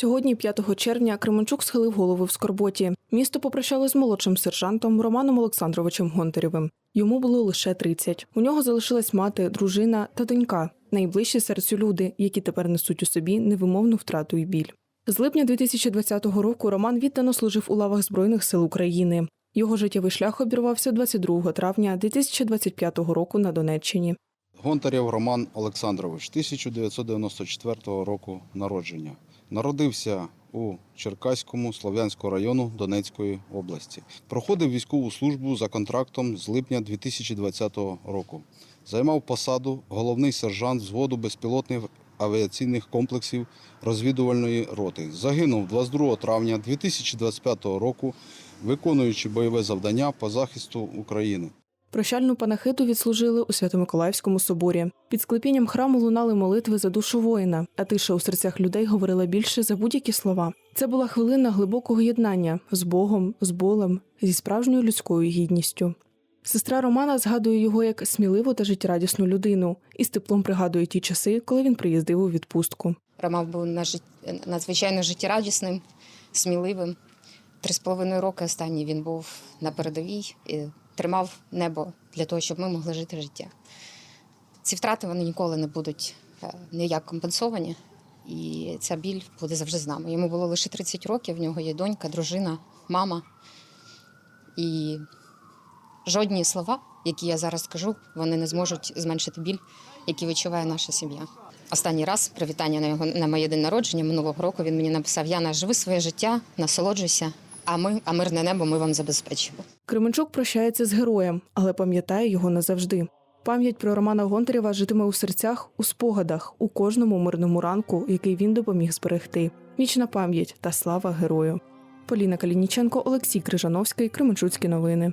Сьогодні, 5 червня, Кременчук схилив голову в скорботі. Місто попрощали з молодшим сержантом Романом Олександровичем Гонтарєвим. Йому було лише 30. У нього залишилась мати, дружина та донька, найближчі серцю люди, які тепер несуть у собі невимовну втрату і біль. З липня 2020 року Роман віддано служив у лавах Збройних сил України. Його життєвий шлях обірвався 22 травня 2025 року на Донеччині. Гонтарєв Роман Олександрович, 1994 року народження. Народився у Черкаському Слов'янського району Донецької області. Проходив військову службу за контрактом з липня 2020 року. Займав посаду головний сержант взводу безпілотних авіаційних комплексів розвідувальної роти. Загинув 22 травня 2025 року, виконуючи бойове завдання по захисту України. Прощальну панахиду відслужили у Свято-Миколаївському соборі. Під склепінням храму лунали молитви за душу воїна, а тиша у серцях людей говорила більше за будь-які слова. Це була хвилина глибокого єднання з Богом, з болем, зі справжньою людською гідністю. Сестра Романа згадує його як сміливу та життєрадісну людину і з теплом пригадує ті часи, коли він приїздив у відпустку. Роман був надзвичайно життєрадісним, сміливим. Три з половиною роки останні він був на передовій тримав небо для того, щоб ми могли жити життя. Ці втрати вони ніколи не будуть е, ніяк компенсовані, і ця біль буде завжди з нами. Йому було лише 30 років, в нього є донька, дружина, мама. І жодні слова, які я зараз скажу, вони не зможуть зменшити біль, який відчуває наша сім'я. Останній раз привітання на його на моє день народження минулого року він мені написав: Яна, живи своє життя, насолоджуйся, а ми, а мирне небо ми вам забезпечимо. Кременчук прощається з героєм, але пам'ятає його назавжди. Пам'ять про Романа Гонтарєва житиме у серцях, у спогадах, у кожному мирному ранку, який він допоміг зберегти. Вічна пам'ять та слава герою. Поліна Калініченко, Олексій Крижановський, Кременчуцькі новини.